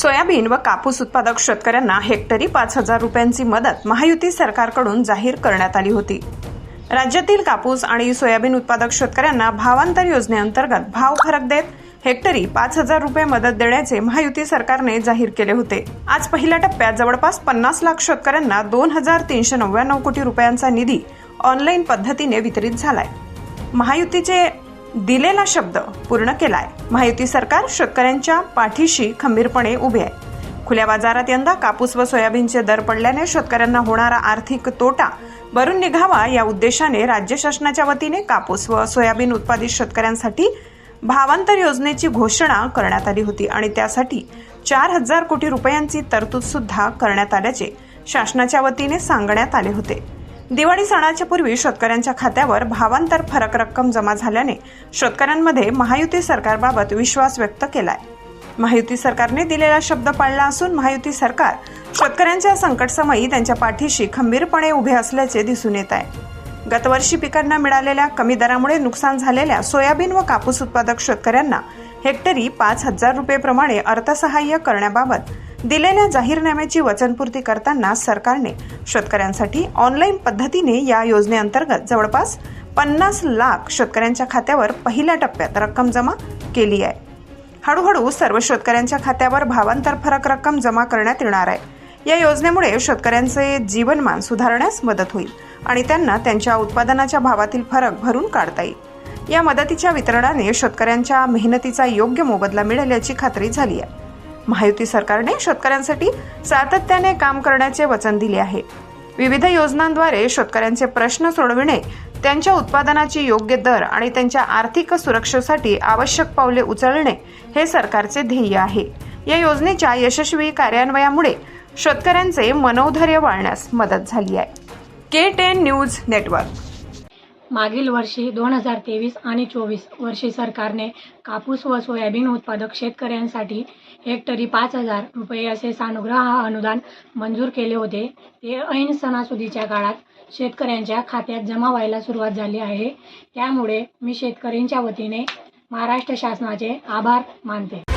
Soybean व कापूस उत्पादक शेतकऱ्यांना हेक्टरी पाच हजार रुपयांची मदत महायुती सरकारकडून जाहीर करण्यात आली होती. राज्यातील कापूस आणि सोयाबीन उत्पादक शेतकऱ्यांना भावांतर योजनेअंतर्गत भाव फरक देत हेक्टरी पाच हजार रुपये मदत देण्याचे महायुती सरकारने जाहीर केले होते. आज पहिल्या टप्प्यात जवळपास पन्नास लाख शेतकऱ्यांना दोन हजार तीनशे नव्याण्णव कोटी रुपयांचा निधी ऑनलाईन पद्धतीने वितरित झालाय. महायुतीचे दिलेला शब्द पूर्ण केलाय. महायुती सरकार शेतकऱ्यांच्या पाठीशी खंबीरपणे उभे आहे. खुल्या बाजारात यंदा कापूस व सोयाबीनचे दर पडल्याने शेतकऱ्यांना होणारा आर्थिक तोटा भरून निघावा या उद्देशाने राज्य शासनाच्या वतीने कापूस व सोयाबीन उत्पादित शेतकऱ्यांसाठी भावांतर योजनेची घोषणा करण्यात आली होती आणि त्यासाठी चार हजार कोटी रुपयांची तरतूद सुद्धा करण्यात आल्याचे शासनाच्या वतीने सांगण्यात आले होते. दिवाळी सणाच्या पूर्वी शेतकऱ्यांच्या खात्यावर भावांतर फरक रक्कम जमा झाल्याने शेतकऱ्यांमध्ये महायुती सरकारबाबत विश्वास व्यक्त केलाय. महायुती सरकारने दिलेला शब्द पाळला असून महायुती सरकार शेतकऱ्यांच्या संकटसमयी त्यांच्या पाठीशी खंबीरपणे उभे असल्याचे दिसून येत आहे. गतवर्षी पिकांना मिळालेल्या कमी दरामुळे नुकसान झालेल्या सोयाबीन व कापूस उत्पादक शेतकऱ्यांना हेक्टरी पाच हजार रुपये प्रमाणे अर्थसहाय्य करण्याबाबत दिलेल्या जाहीरनाम्याची वचनपूर्ती करताना सरकारने शेतकऱ्यांसाठी ऑनलाईन पद्धतीने या योजनेअंतर्गत जवळपास पन्नास लाख शेतकऱ्यांच्या खात्यावर पहिल्या टप्प्यात रक्कम जमा केली आहे. हळूहळू सर्व शेतकऱ्यांच्या खात्यावर भावांतर फरक रक्कम जमा करण्यात येणार आहे. या योजनेमुळे शेतकऱ्यांचे जीवनमान सुधारण्यास मदत होईल आणि त्यांना त्यांच्या उत्पादनाच्या भावातील फरक भरून काढता येईल. या मदतीच्या वितरणाने शेतकऱ्यांच्या मेहनतीचा योग्य मोबदला मिळेल याची खात्री झाली आहे. महायुती सरकारने शेतकऱ्यांसाठी सातत्याने काम करण्याचे वचन दिले आहे. विविध योजनांद्वारे शेतकऱ्यांचे प्रश्न सोडविणे त्यांच्या उत्पादनाची योग्य दर आणि त्यांच्या आर्थिक सुरक्षेसाठी आवश्यक पावले उचलणे हे सरकारचे ध्येय आहे. या योजनेच्या यशस्वी कार्यान्वयामुळे शेतकऱ्यांचे मनोधैर्य वाढण्यास मदत झाली आहे. के टेन न्यूज नेटवर्क मागील वर्षी दोन हजार तेवीस आणि चोवीस वर्षी सरकारने कापूस व सोयाबीन उत्पादक शेतकऱ्यांसाठी हेक्टरी पाच हजार रुपये असे सानुग्रह अनुदान मंजूर केले होते. ते ऐन सणासुदीच्या काळात शेतकऱ्यांच्या खात्यात जमा व्हायला सुरुवात झाली आहे. त्यामुळे मी शेतकऱ्यांच्या वतीने महाराष्ट्र शासनाचे आभार मानते.